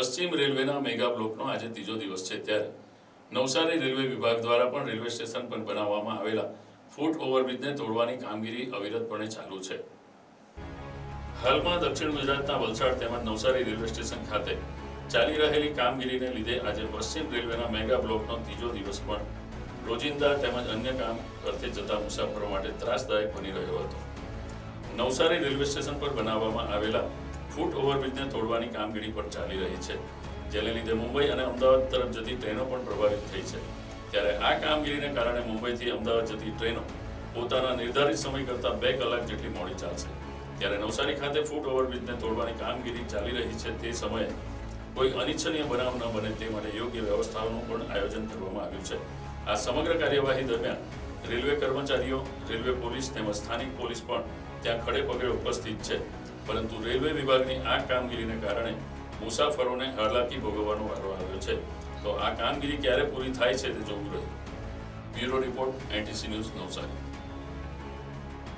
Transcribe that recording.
પશ્ચિમ રેલવેના મેગા બ્લોકનો આજે ત્રીજો દિવસ છે ત્યારે. નવસારી રેલવે વિભાગ દ્વારા પણ રેલવે સ્ટેશન પર બનાવવામાં આવેલા ફૂટ ઓવરબ્રિજને તોડવાની કામગીરી અવિરતપણે ચાલુ છે. હાલમાં દક્ષિણ ગુજરાતના વલસાડ તેમજ નવસારી રેલવે સ્ટેશન ખાતે ચાલી રહેલી કામગીરીને લીધે આજે પશ્ચિમ રેલવેના મેગા બ્લોકનો ત્રીજો દિવસ પણ રોજિંદા તેમજ અન્ય કામ અર્થે જતા મુસાફરો માટે ત્રાસદાયક બની રહ્યો હતો. નવસારી રેલવે સ્ટેશન પર બનાવવામાં આવેલા ફૂટ ઓવરબ્રિજને તોડવાની કામગીરી પણ ચાલી રહી છે. જેને લીધે મુંબઈ અને અમદાવાદ તરફ જતી ટ્રેનો પણ પ્રભાવિત થઈ છે. ત્યારે આ કામગીરીને કારણે મુંબઈથી અમદાવાદ જતી ટ્રેનો પોતાના નિર્ધારિત સમય કરતાં બે કલાક જેટલી મોડી ચાલશે. ત્યારે નવસારી ખાતે ફૂટ ઓવરબ્રિજને તોડવાની કામગીરી ચાલી રહી છે તે સમયે કોઈ અનિચ્છનીય બનાવ ન બને તે માટે યોગ્ય વ્યવસ્થાઓનું પણ આયોજન કરવામાં આવ્યું છે. આ સમગ્ર કાર્યવાહી દરમિયાન રેલવે કર્મચારીઓ, રેલવે પોલીસ તેમજ સ્થાનિક પોલીસ પણ ત્યાં ખડે પગે ઉપસ્થિત છે. પરંતુ રેલવે વિભાગની આ કામગીરીને કારણે મુસાફરોને હાલાકી ભોગવવાનો વારો આવ્યો છે. તો આ કામગીરી ક્યારે પૂરી થાય છે તે જોવું રહ્યું. Bureau report, NTC news Navsari.